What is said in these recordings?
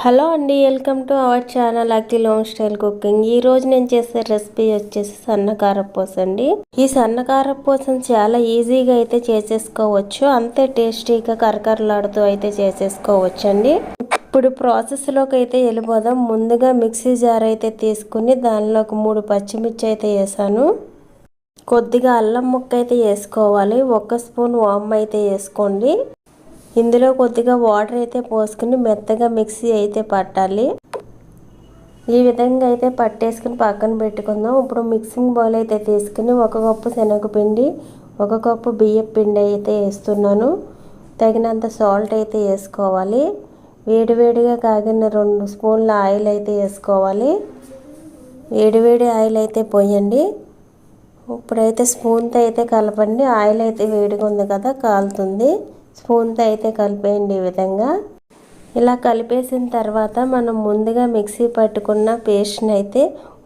Hello అండి welcome to our channel Akhil home style cooking. ఈ రోజు నేను చేసే రెసిపీ వచ్చేసి సన్నకారపూస అండి. ఈ సన్నకారపూసను చాలా ఈజీగా అయితే చేసేసుకోవచ్చు. అంతే టేస్టీగా కరకరలాడుతూ అయితే చేసేసుకోవచ్చు అండి ఇప్పుడు ప్రాసెస్లోకి అయితే వెళ్ళిపోదాం. ముందుగా మిక్సీ జార్ అయితే తీసుకుని దానిలో ఒక మూడు పచ్చిమిర్చి అయితే వేసాను. కొద్దిగా అల్లం ముక్క అయితే వేసుకోవాలి. ఒక స్పూన్ వామ్ అయితే వేసుకోండి. ఇందులో కొద్దిగా వాటర్ అయితే పోసుకుని మెత్తగా మిక్సీ అయితే పట్టాలి. ఈ విధంగా అయితే పట్టేసుకుని పక్కన పెట్టుకుందాం. ఇప్పుడు మిక్సింగ్ బౌల్ అయితే తీసుకుని ఒక కప్పు శనగపిండి ఒక కప్పు బియ్యం పిండి అయితే వేస్తున్నాను. తగినంత సాల్ట్ అయితే వేసుకోవాలి. వేడివేడిగా కాగిన రెండు స్పూన్ల ఆయిల్ అయితే వేసుకోవాలి. వేడివేడి ఆయిల్ అయితే పోయండి. ఇప్పుడైతే స్పూన్తో అయితే కలపండి. ఆయిల్ అయితే వేడిగా ఉంది కదా కాలుతుంది. స్పూన్తో అయితే కలిపేయండి ఈ విధంగా. ఇలా కలిపేసిన తర్వాత మనం ముందుగా మిక్సీ పట్టుకున్న పేస్ట్ని అయితే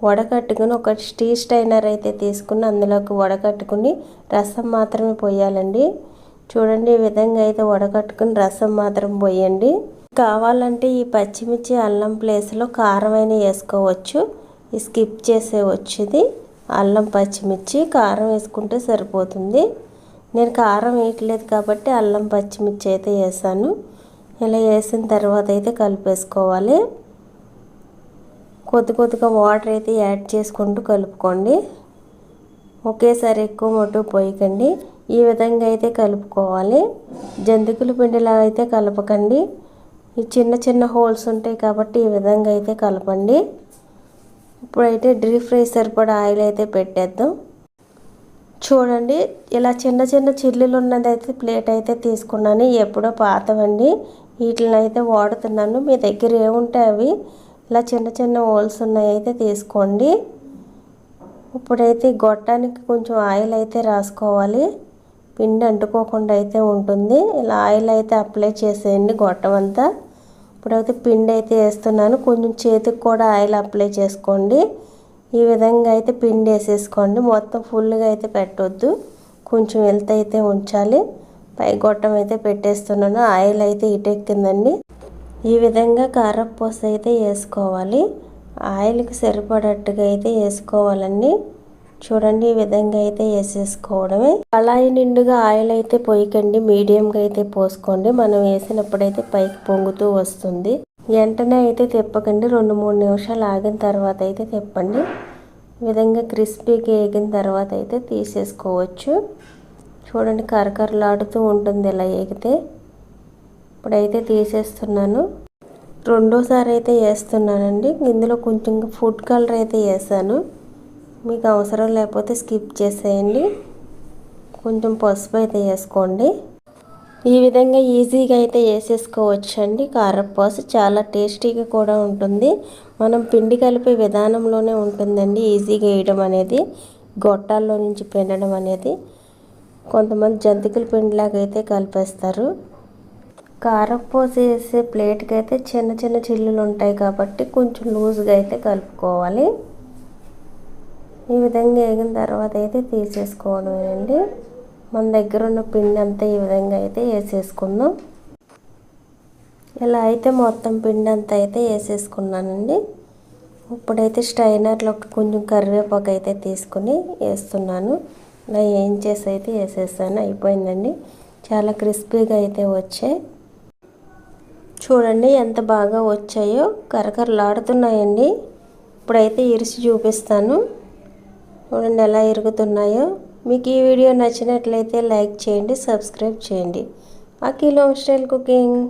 వడకట్టుకుని ఒక స్టీ స్టైనర్ అయితే తీసుకుని అందులోకి వడకట్టుకుని రసం మాత్రమే పోయాలండి. చూడండి ఈ విధంగా అయితే వడకట్టుకుని రసం మాత్రం పోయండి. కావాలంటే ఈ పచ్చిమిర్చి అల్లం ప్లేస్లో కారం అయినా వేసుకోవచ్చు స్కిప్ చేసేవచ్చు ఇది. అల్లం పచ్చిమిర్చి కారం వేసుకుంటే సరిపోతుంది. నేను కారం వేయట్లేదు కాబట్టి అల్లం పచ్చిమిర్చి అయితే వేసాను. ఇలా వేసిన తర్వాత అయితే కలిపేసుకోవాలి. కొద్ది కొద్దిగా వాటర్ అయితే యాడ్ చేసుకుంటూ కలుపుకోండి. ఒకేసారి ఎక్కువ మటు పోయకండి. ఈ విధంగా అయితే కలుపుకోవాలి. జంతికల పిండిలా అయితే కలపకండి. ఈ చిన్న చిన్న హోల్స్ ఉంటాయి కాబట్టి ఈ విధంగా అయితే కలపండి. ఇప్పుడైతే డ్రీ ఫ్రై సరిపడా ఆయిల్ అయితే పెట్టేద్దాం. చూడండి ఇలా చిన్న చిన్న చిల్లులు ఉన్నదైతే ప్లేట్ అయితే తీసుకున్నాను. ఎప్పుడో పాతవండి. వీటిని అయితే వాడుతున్నాను. మీ దగ్గర ఏముంటే అవి? ఇలా చిన్న చిన్న హోల్స్ ఉన్నాయి అయితే తీసుకోండి. ఇప్పుడైతే గొట్టానికి కొంచెం ఆయిల్ అయితే రాసుకోవాలి. పిండి అంటుకోకుండా అయితే ఉంటుంది. ఇలా ఆయిల్ అయితే అప్లై చేసేయండి గొట్టం అంతా. ఇప్పుడైతే పిండి అయితే వేస్తున్నాను. కొంచెం చేతికి కూడా ఆయిల్ అప్లై చేసుకోండి. ఈ విధంగా అయితే పిండి వేసేసుకోండి. మొత్తం ఫుల్గా అయితే పెట్టొద్దు. కొంచెం వెళ్తే అయితే ఉంచాలి. పై గొట్టం అయితే పెట్టేస్తున్నాను. ఆయిల్ అయితే ఇటెక్కిందండి. ఈ విధంగా కారపూస అయితే వేసుకోవాలి. ఆయిల్కి సరిపడట్టుగా అయితే వేసుకోవాలండి. చూడండి ఈ విధంగా అయితే వేసేసుకోవడమే. కళాయి నిండుగా ఆయిల్ అయితే పోయకండి. మీడియంగా అయితే పోసుకోండి. మనం వేసినప్పుడైతే పైకి పొంగుతూ వస్తుంది. వెంటనే అయితే తిప్పకండి. రెండు మూడు నిమిషాలు ఆగిన తర్వాత అయితే తిప్పండి. విధంగా క్రిస్పీగా వేగిన తర్వాత అయితే తీసేసుకోవచ్చు. చూడండి కరకరలాడుతూ ఉంటుంది ఇలా వేగితే ఇప్పుడైతే తీసేస్తున్నాను. రెండోసారి అయితే వేస్తున్నానండి. ఇందులో కొంచెం ఫుడ్ కలర్ అయితే వేసాను. మీకు అవసరం లేకపోతే స్కిప్ చేసేయండి. కొంచెం పసుపు అయితే వేసుకోండి. ఈ విధంగా ఈజీగా అయితే వేసేసుకోవచ్చు అండి కారపూస చాలా టేస్టీగా కూడా ఉంటుంది. మనం పిండి కలిపే విధానంలోనే ఉంటుందండి ఈజీగా వేయడం అనేది. గొట్టాల్లో నుంచి పిండడం అనేది. కొంతమంది జంతికల పిండిలాగా అయితే కలిపేస్తారు. కారపూస వేసే ప్లేట్కి అయితే చిన్న చిన్న చిల్లులు ఉంటాయి కాబట్టి కొంచెం లూజ్గా అయితే కలుపుకోవాలి. ఈ విధంగా వేగిన తర్వాత అయితే తీసేసుకోవడమేనండి. మన దగ్గర ఉన్న పిండి అంతా ఈ విధంగా అయితే వేసేసుకుందాం. ఇలా అయితే మొత్తం పిండి అంతా అయితే వేసేసుకున్నానండి. ఇప్పుడైతే స్ట్రైనర్లో కొంచెం కరివేపాకు అయితే తీసుకుని వేస్తున్నాను. ఇలా ఏం చేసి అయితే వేసేసాను అయిపోయిందండి. చాలా క్రిస్పీగా అయితే వచ్చాయి. చూడండి ఎంత బాగా వచ్చాయో కరకరలాడుతున్నాయండి. ఇప్పుడైతే ఇరిసి చూపిస్తాను. చూడండి ఎలా ఇరుగుతున్నాయో. మీకు ఈ వీడియో నచ్చినట్లయితే లైక్ చేయండి సబ్స్క్రైబ్ చేయండి. Akhil home style cooking.